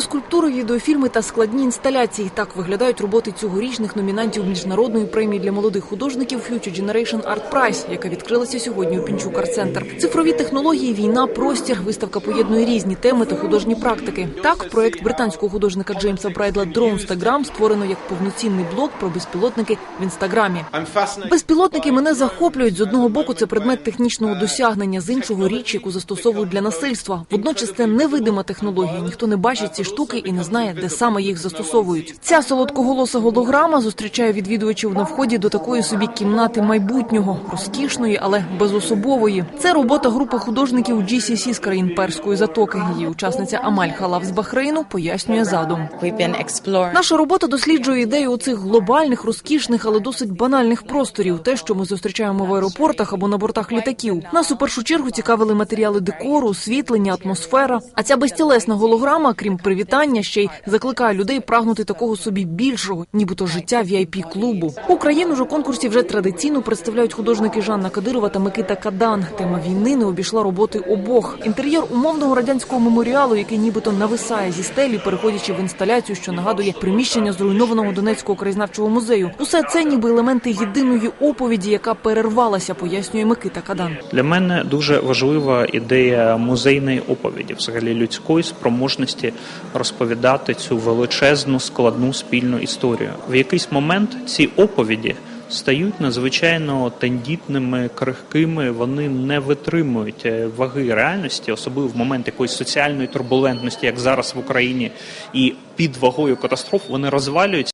Кіноскульптури, відеофільми та складні інсталяції. Так виглядають роботи цьогорічних номінантів міжнародної премії для молодих художників Future Generation Art Prize, яка відкрилася сьогодні у Пінчук Арт Центр. Цифрові технології, війна, простір. Виставка поєднує різні теми та художні практики. Так, проект британського художника Джеймса Брайдла Дроунстаграм створено як повноцінний блог про безпілотники в інстаграмі. Безпілотники мене захоплюють. З одного боку, це предмет технічного досягнення, з іншого річ, яку застосовують для насильства. Водночас це невидима технологія. Ніхто не бачить ці штуки і не знає, де саме їх застосовують. Ця солодкоголоса голограма зустрічає відвідувачів на вході до такої собі кімнати майбутнього, розкішної, але безособової. Це робота групи художників GCC з країн Перської затоки. Її учасниця Амаль Халав з Бахрейну пояснює задум. Наша робота досліджує ідею оцих глобальних, розкішних, але досить банальних просторів. Те, що ми зустрічаємо в аеропортах або на бортах літаків. Нас у першу чергу цікавили матеріали декору, освітлення, атмосфера. А ця безтілесна голограма, крім привітання, ще й закликає людей прагнути такого собі більшого, нібито життя vip клубу. Україну ж у конкурсі вже традиційно представляють художники Жанна Кадирова та Микита Кадан. Тема війни не обійшла роботи обох. Інтер'єр умовного радянського меморіалу, який нібито нависає зі стелі, переходячи в інсталяцію, що нагадує приміщення зруйнованого Донецького краєзнавчого музею. Усе це ніби елементи єдиної оповіді, яка перервалася, пояснює Микита Кадан. Для мене дуже важлива ідея музейної оповіді, взагалі людської спроможності розповідати цю величезну складну спільну історію. В якийсь момент ці оповіді стають надзвичайно тендітними, крихкими. Вони не витримують е, ваги реальності, особливо в момент якоїсь соціальної турбулентності, як зараз в Україні, і під вагою катастроф вони розвалюються.